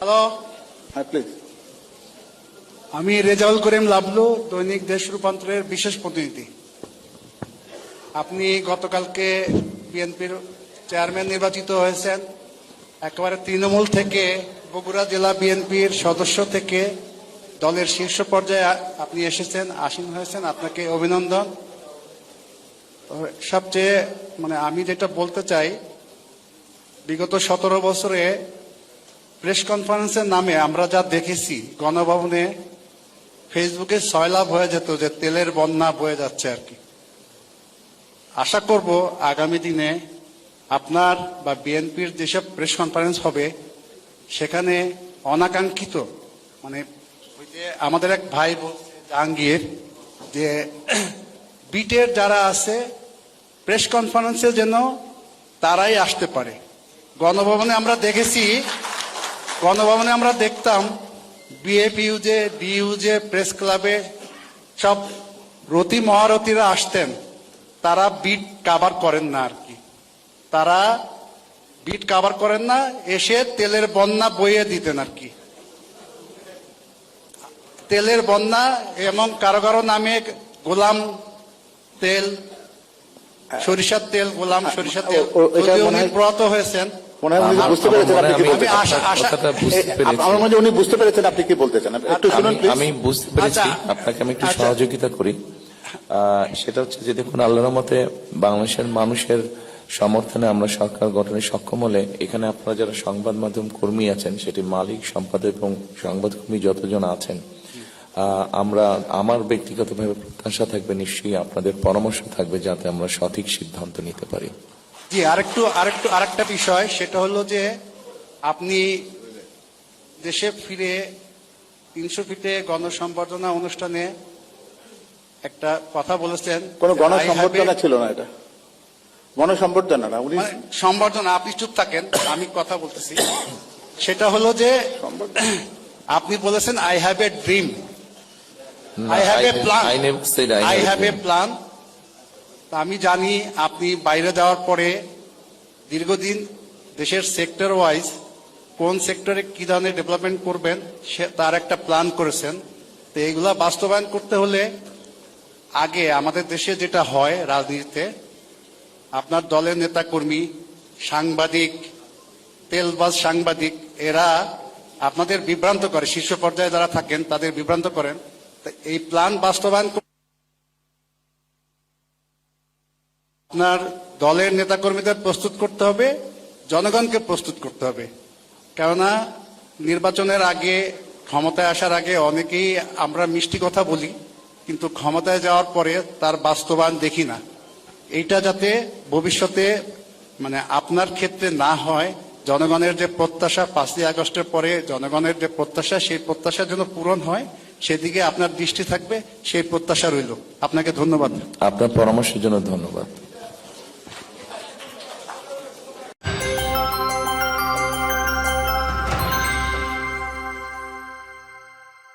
Hello হ্যাঁ please আমি রেজাউল করিম লাবলু, দৈনিক দেশ রূপান্তরের বিশেষ প্রতিনিধি। আপনি গতকালকে বিএনপির চেয়ারম্যান নির্বাচিত হয়েছেন। একেবারে তৃণমূল থেকে বগুড়া জেলা বিএনপির সদস্য থেকে দলের শীর্ষ পর্যায়ে আপনি এসেছেন, আসীন হয়েছেন। আপনাকে অভিনন্দন। সবচেয়ে মানে আমি যেটা বলতে চাই, বিগত সতেরো বছরে প্রেস কনফারেন্সের নামে আমরা যা দেখেছি, গণভবনে ফেসবুকে সয়লাভ হয়ে যেত যে তেলের বন্যা বয়ে যাচ্ছে আর কি। আশা করব আগামী দিনে আপনার বা বিএনপির যেসব প্রেস কনফারেন্স হবে, সেখানে অনাকাঙ্ক্ষিত মানে ওই যে আমাদের এক ভাই জাহাঙ্গীর, যে বিটের যারা আছে, প্রেস কনফারেন্সে যেন তারাই আসতে পারে। গণভবনে আমরা দেখেছি গণভবনে আমরা দেখতাম বিএপিইউজে ডিইউজে প্রেস ক্লাবে সব রতি মহারথীরা আসতেন। তারা বিট কাভার করেন না আর কি। তারা বিট কাভার করেন না এসে তেলের বন্যা বইয়ে দিতেন আর কি। তেলের বন্যা এবং কারও কারও নামে গোলাম তেল সরিষার তেল গোলাম সরিষার তেল। উনি প্রয়াত হয়েছেন মনে হয় উনি বুঝতে পেরেছেন আপনি কি বলতে চান। আশা- আশা- কথাটা বুঝতে এ, পেরেছি আমার মনে উনি বুঝতে পেরেছেন আপনি কি বলতে চান একটু শুনুন আমি- বুঝতে পেরেছি আচ্ছা। আপনাকে আমি একটু আচ্ছা। সহযোগিতা করি সেটা হচ্ছে যে দেখুন আল্লাহর মতে বাংলাদেশের মানুষের সমর্থনে আমরা সরকার গঠনে সক্ষম হলে এখানে আপনারা যারা সংবাদ মাধ্যম কর্মী আছেন সেটি মালিক সম্পাদক এবং সংবাদ কর্মী যতজন আছেন আহ, আমরা আমার ব্যক্তিগতভাবে প্রত্যাশা থাকবে নিশ্চয়ই আপনাদের পরামর্শ থাকবে যাতে আমরা সঠিক সিদ্ধান্ত নিতে পারি জি আরেকটু আরেকটু আরেকটা বিষয় সেটা হলো যে আপনি দেশে ফিরে তিনশো ফিটে গণসম্বর্ধনা অনুষ্ঠানে একটা কথা বলেছেন। কোনো গণসম্বর্ধনা ছিল না এটা। গণসম্বর্ধনা না উনি মানে সম্বর্ধনা আপনি চুপ থাকেন আমি কথা বলতেছি। সেটা হলো যে আপনি বলেছেন I have a dream I have a I I have a. Plan আমি জানি আপনি বাইরে যাওয়ার পরে দীর্ঘদিন দেশের সেক্টর ওয়াইজ কোন সেক্টরে কি ধরনের ডেভেলপমেন্ট করবেন সে তার একটা প্ল্যান করেছেন। তো এগুলা বাস্তবায়ন করতে হলে আগে আমাদের দেশে যেটা হয় রাজনীতিতে, আপনার দলের নেতাকর্মী, সাংবাদিক, তেলবাজ সাংবাদিক, এরা আপনাদের বিভ্রান্ত করে, শীর্ষ পর্যায়ে যারা থাকেন তাদের বিভ্রান্ত করেন। তো এই প্ল্যান বাস্তবায়ন কর- আপনার দলের নেতাকর্মীদের প্রস্তুত করতে হবে, জনগণকে প্রস্তুত করতে হবে। কেননা, নির্বাচনের আগে, ক্ষমতায় আসার আগে অনেকেই আমরা মিষ্টি কথা বলি, কিন্তু ক্ষমতায় যাওয়ার পরে তার বাস্তবায়ন দেখি না। এইটা যাতে ভবিষ্যতে মানে আপনার ক্ষেত্রে না হয়, জনগণের যে প্রত্যাশা, পাঁচই আগস্টের পরে জনগণের যে প্রত্যাশা, সেই প্রত্যাশা যেন পূরণ হয়, সেদিকে আপনার দৃষ্টি থাকবে, সেই প্রত্যাশা রইল। আপনাকে ধন্যবাদ। আপনার পরামর্শের জন্য ধন্যবাদ।